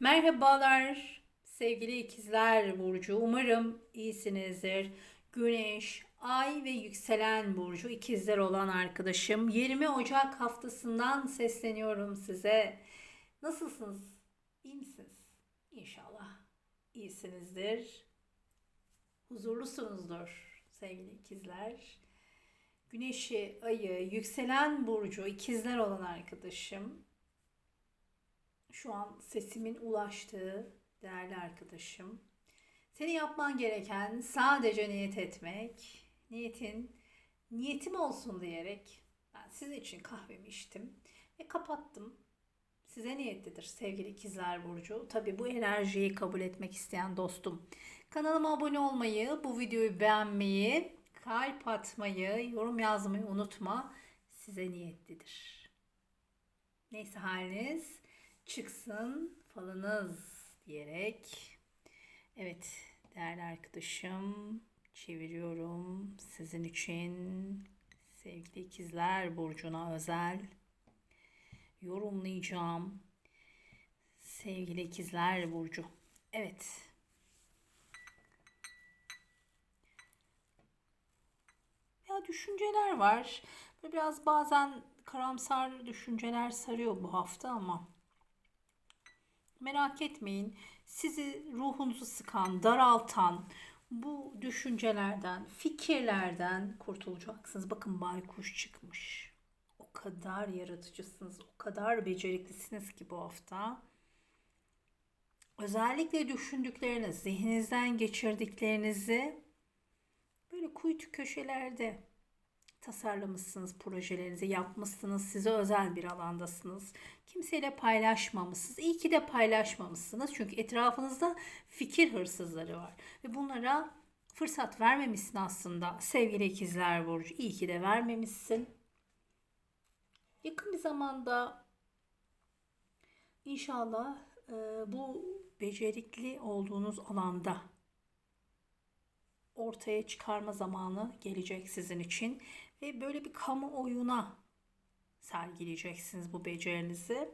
Merhabalar sevgili ikizler burcu. Umarım iyisinizdir. Güneş, ay ve yükselen burcu ikizler olan arkadaşım. 20 Ocak haftasından sesleniyorum size. Nasılsınız? İyi misiniz? İnşallah iyisinizdir. Huzurlusunuzdur sevgili ikizler. Güneşi, ayı, yükselen burcu ikizler olan arkadaşım şu an sesimin ulaştığı değerli arkadaşım. Seni yapman gereken sadece niyet etmek. Niyetin niyetim olsun diyerek ben sizin için kahvemi içtim ve kapattım. Size niyetlidir sevgili ikizler burcu. Tabi bu enerjiyi kabul etmek isteyen dostum. Kanalıma abone olmayı, bu videoyu beğenmeyi, kalp atmayı, yorum yazmayı unutma. Size niyetlidir. Neyse haliniz çıksın falınız diyerek. Evet değerli arkadaşım çeviriyorum sizin için sevgili ikizler burcuna özel yorumlayacağım. Sevgili ikizler burcu. Evet. Ya düşünceler var. Böyle biraz bazen karamsar düşünceler sarıyor bu hafta ama Merak etmeyin. Sizi ruhunuzu sıkan, daraltan bu düşüncelerden, fikirlerden kurtulacaksınız. Bakın baykuş çıkmış. O kadar yaratıcısınız, o kadar beceriklisiniz ki bu hafta. Özellikle düşündükleriniz, zihninizden geçirdiklerinizi böyle kuytu köşelerde tasarlamışsınız projelerinizi, yapmışsınız, size özel bir alandasınız. Kimseyle paylaşmamışsınız. İyi ki de paylaşmamışsınız. Çünkü etrafınızda fikir hırsızları var. Ve bunlara fırsat vermemişsin aslında sevgili ikizler Burcu. İyi ki de vermemişsin. Yakın bir zamanda inşallah e, bu becerikli olduğunuz alanda ortaya çıkarma zamanı gelecek sizin için ve böyle bir kamuoyuna sergileyeceksiniz bu becerinizi.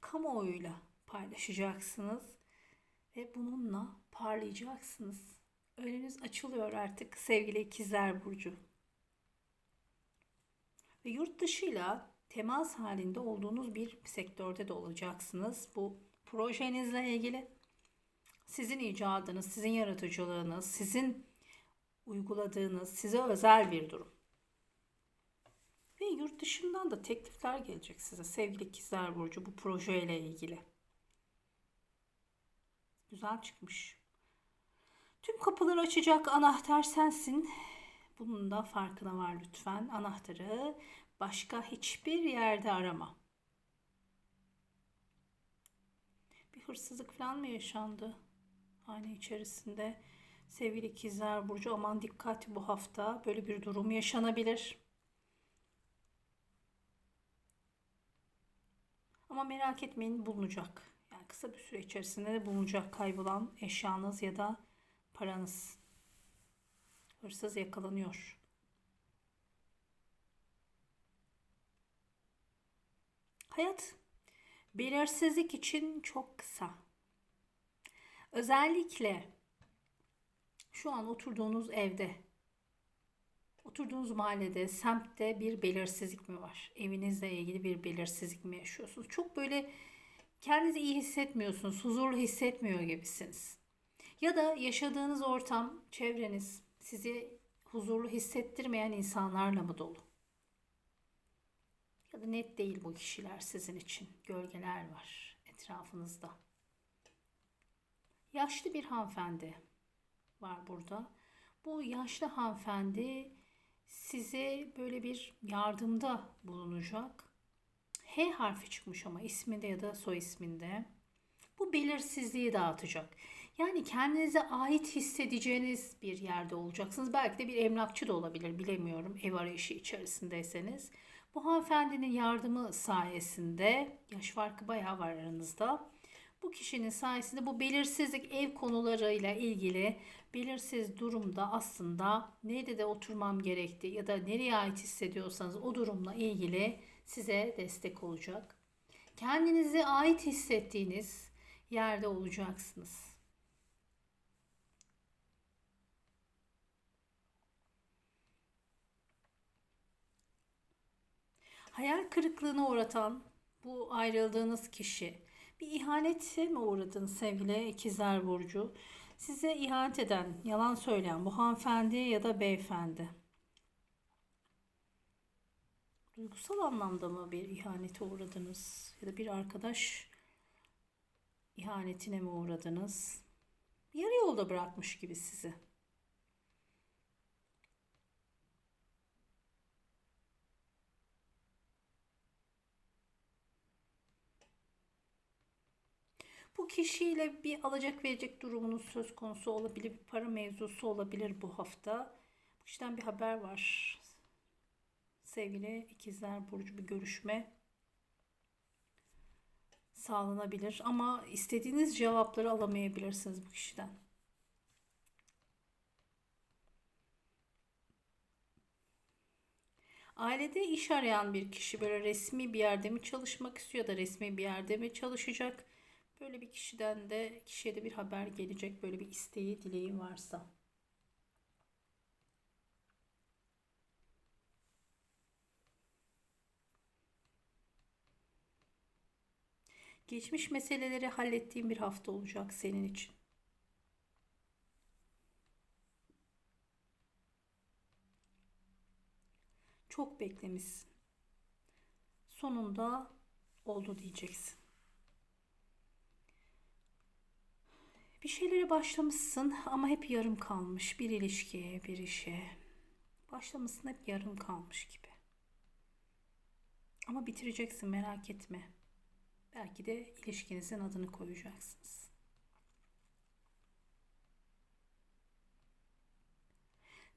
Kamuoyuyla paylaşacaksınız ve bununla parlayacaksınız. Önünüz açılıyor artık sevgili ikizler burcu. Ve yurt dışıyla temas halinde olduğunuz bir sektörde de olacaksınız. Bu projenizle ilgili sizin icadınız, sizin yaratıcılığınız, sizin uyguladığınız size özel bir durum. Yurt dışından da teklifler gelecek size sevgili ikizler burcu bu projeyle ilgili. Güzel çıkmış. Tüm kapıları açacak anahtar sensin. Bunun da farkına var lütfen. Anahtarı başka hiçbir yerde arama. Bir hırsızlık falan mı yaşandı? Hane içerisinde sevgili ikizler burcu aman dikkat bu hafta böyle bir durum yaşanabilir. Ama merak etmeyin bulunacak. Yani kısa bir süre içerisinde de bulunacak kaybolan eşyanız ya da paranız. Hırsız yakalanıyor. Hayat belirsizlik için çok kısa. Özellikle şu an oturduğunuz evde, oturduğunuz mahallede, semtte bir belirsizlik mi var? Evinizle ilgili bir belirsizlik mi yaşıyorsunuz? Çok böyle kendinizi iyi hissetmiyorsunuz, huzurlu hissetmiyor gibisiniz. Ya da yaşadığınız ortam, çevreniz sizi huzurlu hissettirmeyen insanlarla mı dolu? Ya da net değil bu kişiler sizin için. Gölgeler var etrafınızda. Yaşlı bir hanımefendi var burada. Bu yaşlı hanımefendi size böyle bir yardımda bulunacak. H harfi çıkmış ama isminde ya da soy isminde. Bu belirsizliği dağıtacak. Yani kendinize ait hissedeceğiniz bir yerde olacaksınız. Belki de bir emlakçı da olabilir bilemiyorum ev arayışı içerisindeyseniz. Bu hanımefendinin yardımı sayesinde yaş farkı bayağı var aranızda. Bu kişinin sayesinde bu belirsizlik ev konularıyla ilgili belirsiz durumda aslında nerede de oturmam gerekti ya da nereye ait hissediyorsanız o durumla ilgili size destek olacak. Kendinizi ait hissettiğiniz yerde olacaksınız. Hayal kırıklığına uğratan bu ayrıldığınız kişi bir ihanete mi uğradınız sevgili ikizler burcu? Size ihanet eden, yalan söyleyen bu hanımefendi ya da beyefendi. Duygusal anlamda mı bir ihanete uğradınız? Ya da bir arkadaş ihanetine mi uğradınız? Yarı yolda bırakmış gibi sizi. Bu kişiyle bir alacak verecek durumunuz söz konusu olabilir. Bir para mevzusu olabilir bu hafta. Bu kişiden bir haber var. Sevgili ikizler burcu bir görüşme sağlanabilir ama istediğiniz cevapları alamayabilirsiniz bu kişiden. Ailede iş arayan bir kişi böyle resmi bir yerde mi çalışmak istiyor da resmi bir yerde mi çalışacak? Böyle bir kişiden de kişiye de bir haber gelecek. Böyle bir isteği, dileği varsa. Geçmiş meseleleri hallettiğim bir hafta olacak senin için. Çok beklemişsin. Sonunda oldu diyeceksin. Bir şeylere başlamışsın ama hep yarım kalmış. Bir ilişkiye, bir işe. Başlamışsın hep yarım kalmış gibi. Ama bitireceksin merak etme. Belki de ilişkinizin adını koyacaksınız.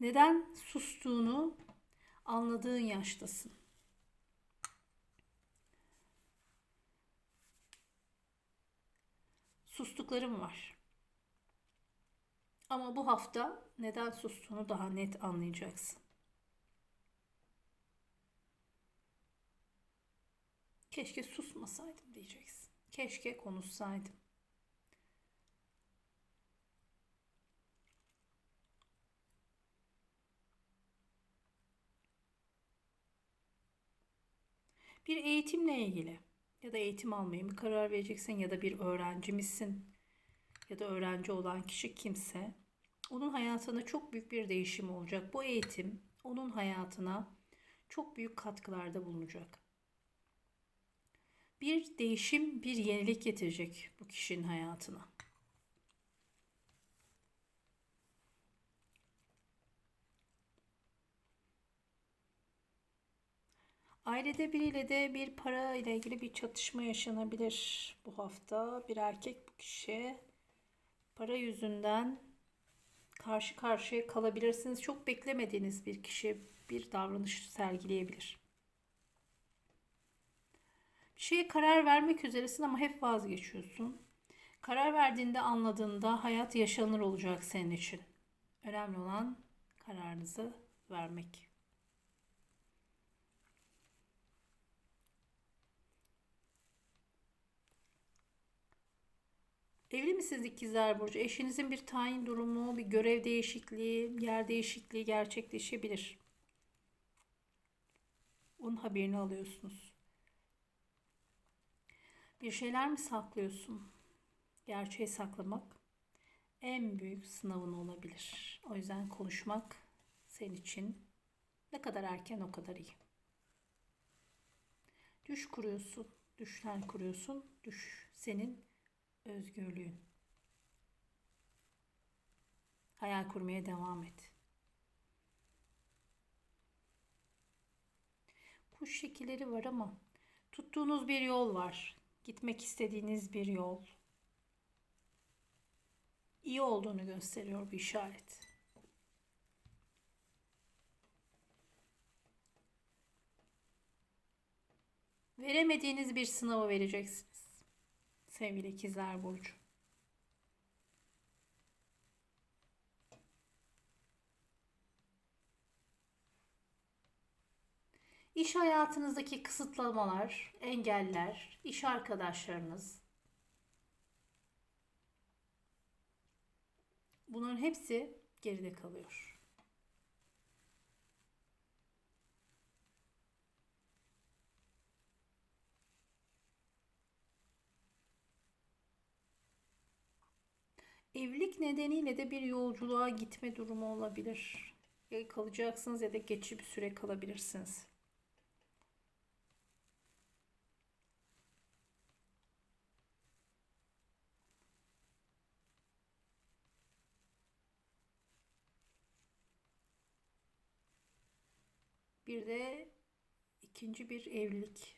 Neden sustuğunu anladığın yaştasın. Sustuklarım var. Ama bu hafta neden sustuğunu daha net anlayacaksın. Keşke susmasaydım diyeceksin. Keşke konuşsaydım. Bir eğitimle ilgili ya da eğitim almaya mı karar vereceksin ya da bir öğrenci misin? Ya da öğrenci olan kişi kimse onun hayatına çok büyük bir değişim olacak. Bu eğitim onun hayatına çok büyük katkılarda bulunacak. Bir değişim, bir yenilik getirecek bu kişinin hayatına. Ailede biriyle de bir para ile ilgili bir çatışma yaşanabilir bu hafta. Bir erkek bu kişi para yüzünden karşı karşıya kalabilirsiniz. Çok beklemediğiniz bir kişi bir davranış sergileyebilir. Bir şeye karar vermek üzeresin ama hep vazgeçiyorsun. Karar verdiğinde anladığında hayat yaşanır olacak senin için. Önemli olan kararınızı vermek. Evli misiniz ikizler burcu? Eşinizin bir tayin durumu, bir görev değişikliği, yer değişikliği gerçekleşebilir. Onun haberini alıyorsunuz. Bir şeyler mi saklıyorsun? Gerçeği saklamak en büyük sınavın olabilir. O yüzden konuşmak senin için ne kadar erken o kadar iyi. Düş kuruyorsun, düşler kuruyorsun. Düş senin özgürlüğün. Hayal kurmaya devam et. Kuş şekilleri var ama tuttuğunuz bir yol var. Gitmek istediğiniz bir yol. İyi olduğunu gösteriyor bir işaret. Veremediğiniz bir sınavı vereceksiniz sevgili ikizler burcu. İş hayatınızdaki kısıtlamalar, engeller, iş arkadaşlarınız, bunların hepsi geride kalıyor. Evlilik nedeniyle de bir yolculuğa gitme durumu olabilir. Ya kalacaksınız ya da geçici bir süre kalabilirsiniz. Bir de ikinci bir evlilik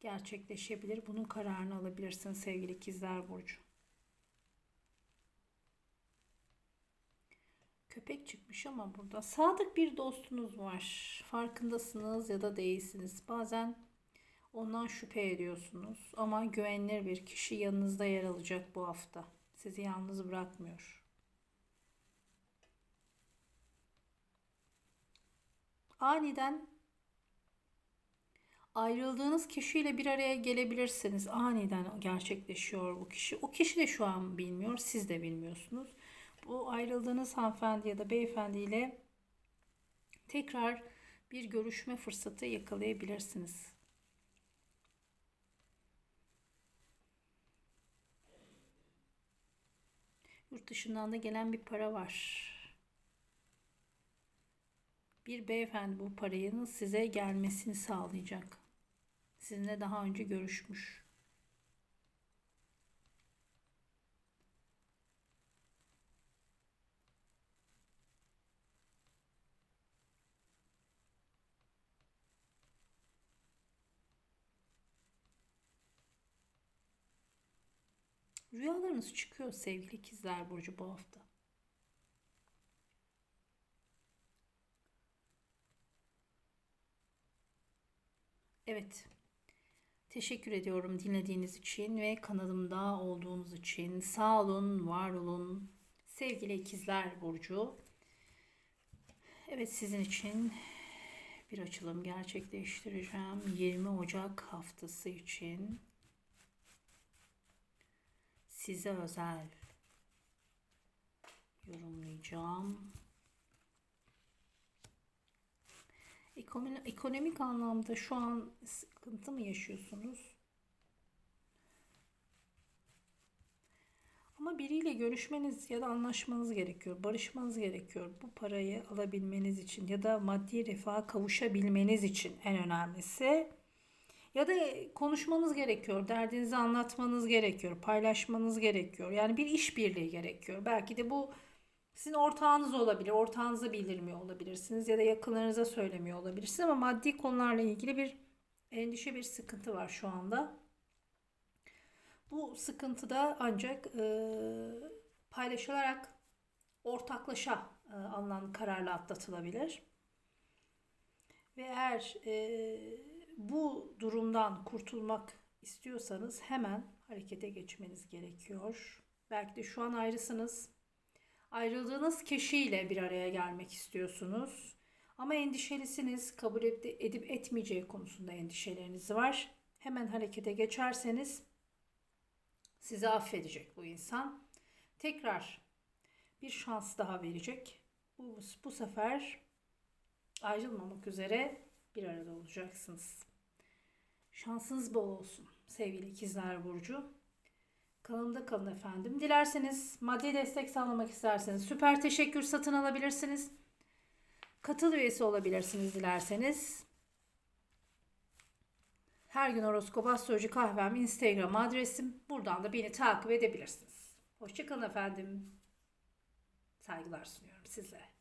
gerçekleşebilir. Bunun kararını alabilirsin sevgili ikizler burcu. Köpek çıkmış ama burada sadık bir dostunuz var. Farkındasınız ya da değilsiniz. Bazen ondan şüphe ediyorsunuz ama güvenilir bir kişi yanınızda yer alacak bu hafta. Sizi yalnız bırakmıyor. Aniden ayrıldığınız kişiyle bir araya gelebilirsiniz. Aniden gerçekleşiyor bu kişi. O kişi de şu an bilmiyor, siz de bilmiyorsunuz. Bu ayrıldığınız hanımefendi ya da beyefendiyle tekrar bir görüşme fırsatı yakalayabilirsiniz. Yurt dışından da gelen bir para var. Bir beyefendi bu parayın size gelmesini sağlayacak. Sizinle daha önce görüşmüş. Rüyalarınız çıkıyor sevgili ikizler burcu bu hafta. Evet. Teşekkür ediyorum dinlediğiniz için ve kanalımda olduğunuz için. Sağ olun, var olun. Sevgili ikizler burcu. Evet sizin için bir açılım gerçekleştireceğim. 20 Ocak haftası için size özel yorumlayacağım. Ekonomi, ekonomik anlamda şu an sıkıntı mı yaşıyorsunuz? Ama biriyle görüşmeniz ya da anlaşmanız gerekiyor. Barışmanız gerekiyor. Bu parayı alabilmeniz için ya da maddi refaha kavuşabilmeniz için en önemlisi. Ya da konuşmanız gerekiyor. Derdinizi anlatmanız gerekiyor. Paylaşmanız gerekiyor. Yani bir işbirliği gerekiyor. Belki de bu sizin ortağınız olabilir. Ortağınıza bildirmiyor olabilirsiniz ya da yakınlarınıza söylemiyor olabilirsiniz ama maddi konularla ilgili bir endişe, bir sıkıntı var şu anda. Bu sıkıntıda ancak e, paylaşılarak ortaklaşa e, alınan kararla atlatılabilir. Ve eğer e, bu durumdan kurtulmak istiyorsanız hemen harekete geçmeniz gerekiyor. Belki de şu an ayrısınız Ayrıldığınız kişiyle bir araya gelmek istiyorsunuz. Ama endişelisiniz, kabul edip etmeyeceği konusunda endişeleriniz var. Hemen harekete geçerseniz sizi affedecek bu insan. Tekrar bir şans daha verecek. Bu, bu sefer ayrılmamak üzere bir arada olacaksınız. Şansınız bol olsun sevgili ikizler burcu. Kanalımda kalın efendim. Dilerseniz maddi destek sağlamak isterseniz süper teşekkür satın alabilirsiniz. Katıl üyesi olabilirsiniz dilerseniz. Her gün horoskop astroloji kahvem Instagram adresim. Buradan da beni takip edebilirsiniz. Hoşçakalın efendim. Saygılar sunuyorum size.